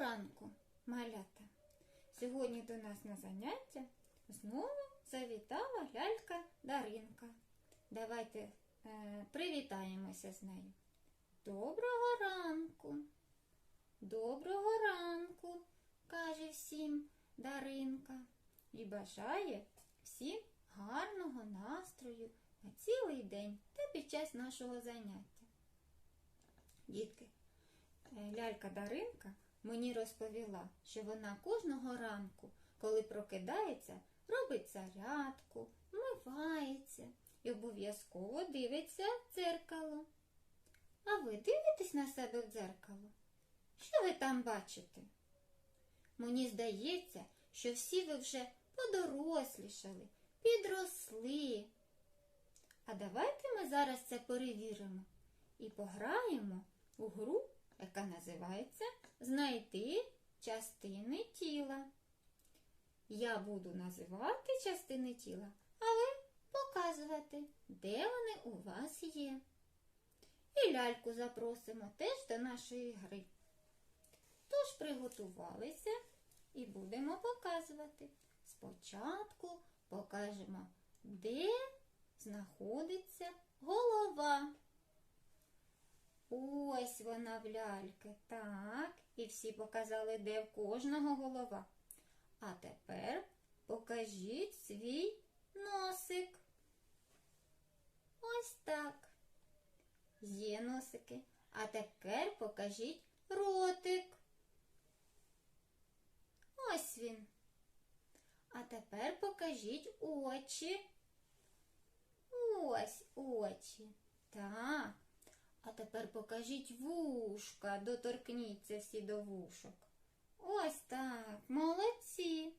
ранку, малята! Сьогодні до нас на заняття знову завітала лялька Даринка. Давайте е, привітаємося з нею. Доброго ранку! Доброго ранку, каже всім Даринка і бажає всім гарного настрою на цілий день та під час нашого заняття. Дітки, е, лялька Даринка мені розповіла, що вона кожного ранку, коли прокидається, робить зарядку, вмивається і обов'язково дивиться в дзеркало. А ви дивитесь на себе в дзеркало? Що ви там бачите? Мені здається, що всі ви вже подорослішали, підросли. А давайте ми зараз це перевіримо і пограємо у гру, яка називається Знайти частини тіла. Я буду називати частини тіла, а ви показувати, де вони у вас є. І ляльку запросимо теж до нашої гри. Тож приготувалися і будемо показувати. Спочатку покажемо, де знаходиться голова. Ось вона в ляльки. Так, і всі показали, де в кожного голова. А тепер покажіть свій носик. Ось так. Є носики. А тепер покажіть ротик. Ось він. А тепер покажіть очі. Ось очі. Так. А тепер покажіть вушка, доторкніться всі до вушок. Ось так, молодці.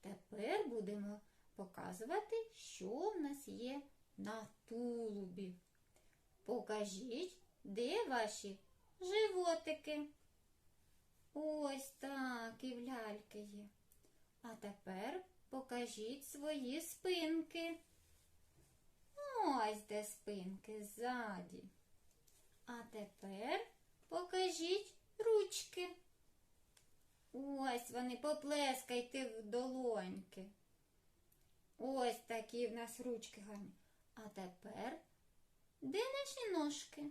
Тепер будемо показувати, що в нас є на тулубі. Покажіть, де ваші животики. Ось так і в ляльки є. А тепер покажіть свої спинки. Ось де спинки ззаді. А тепер покажіть ручки. Ось вони поплескайте в долоньки. Ось такі в нас ручки гарні. А тепер де наші ножки?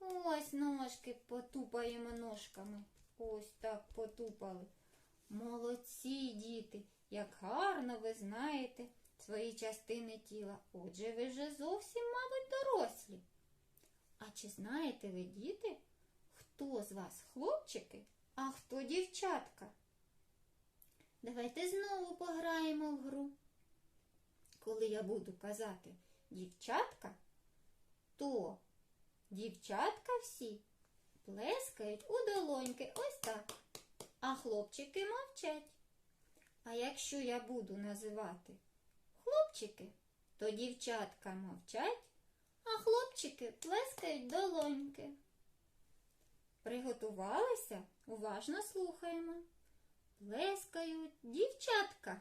Ось ножки потупаємо ножками. Ось так потупали. Молодці, діти, як гарно ви знаєте свої частини тіла. Отже, ви вже зовсім, мабуть, дорослі. А чи знаєте ви, діти, хто з вас хлопчики, а хто дівчатка? Давайте знову пограємо в гру. Коли я буду казати дівчатка, то дівчатка всі плескають у долоньки ось так, а хлопчики мовчать. А якщо я буду називати хлопчики, то дівчатка мовчать, а хлопчики плескають долоньки. Приготувалися? Уважно слухаємо. Плескають дівчатка.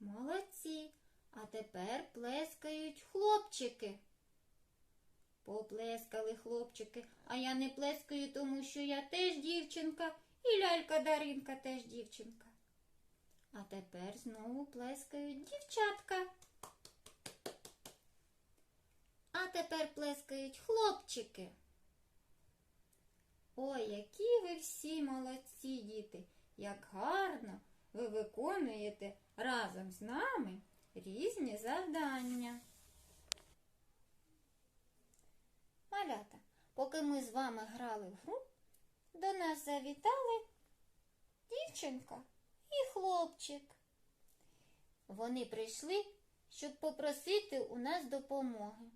Молодці. А тепер плескають хлопчики. Поплескали хлопчики, а я не плескаю, тому що я теж дівчинка, і лялька Даринка теж дівчинка. А тепер знову плескають дівчатка. А тепер плескають хлопчики. Ой, які ви всі молодці, діти, як гарно ви виконуєте разом з нами різні завдання. Малята, поки ми з вами грали в гру, до нас завітали дівчинка і хлопчик. Вони прийшли, щоб попросити у нас допомоги.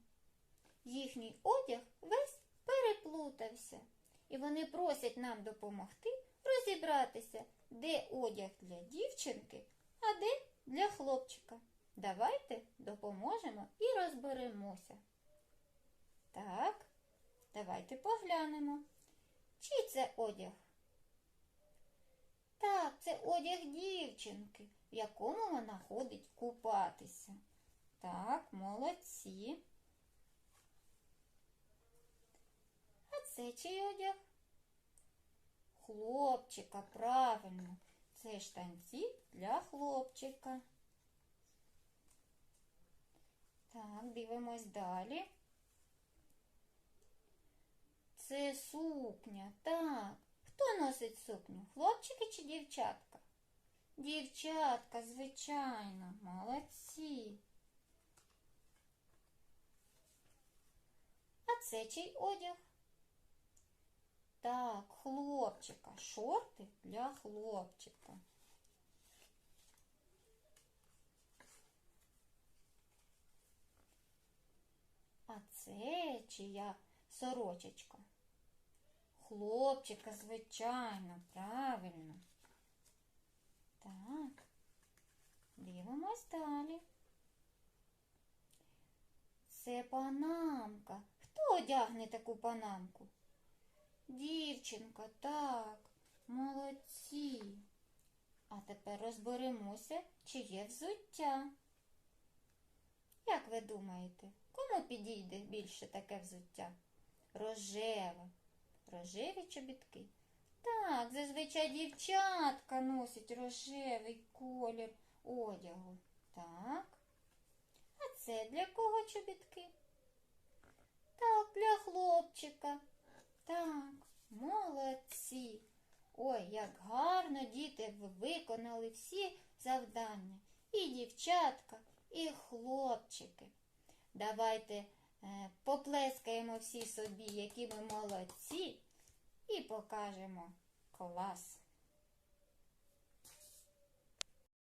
Їхній одяг весь переплутався, і вони просять нам допомогти розібратися, де одяг для дівчинки, а де для хлопчика. Давайте допоможемо і розберемося. Так, давайте поглянемо. Чий це одяг? Так, це одяг дівчинки, в якому вона ходить купатися. Так, молодці. Це чий одяг? хлопчика, правильно. Це штанці для хлопчика. Так, дивимось далі. Це сукня, так. Хто носить сукню? Хлопчики чи дівчатка? Дівчатка, звичайно, молодці. А це чий одяг? Так, хлопчика. Шорти для хлопчика. А це чия сорочечка? Хлопчика, звичайно, правильно. Так, дивимось далі. Це панамка. Хто одягне таку панамку? Дівчинка, так, молодці. А тепер розберемося, чи є взуття. Як ви думаєте, кому підійде більше таке взуття? Рожеве. Рожеві чобітки. Так, зазвичай дівчатка носить рожевий колір одягу. Так. А це для кого чобітки? Так, для хлопчика. Так, молодці. Ой, як гарно діти виконали всі завдання. І дівчатка, і хлопчики. Давайте е, поплескаємо всі собі, які ми молодці, і покажемо клас.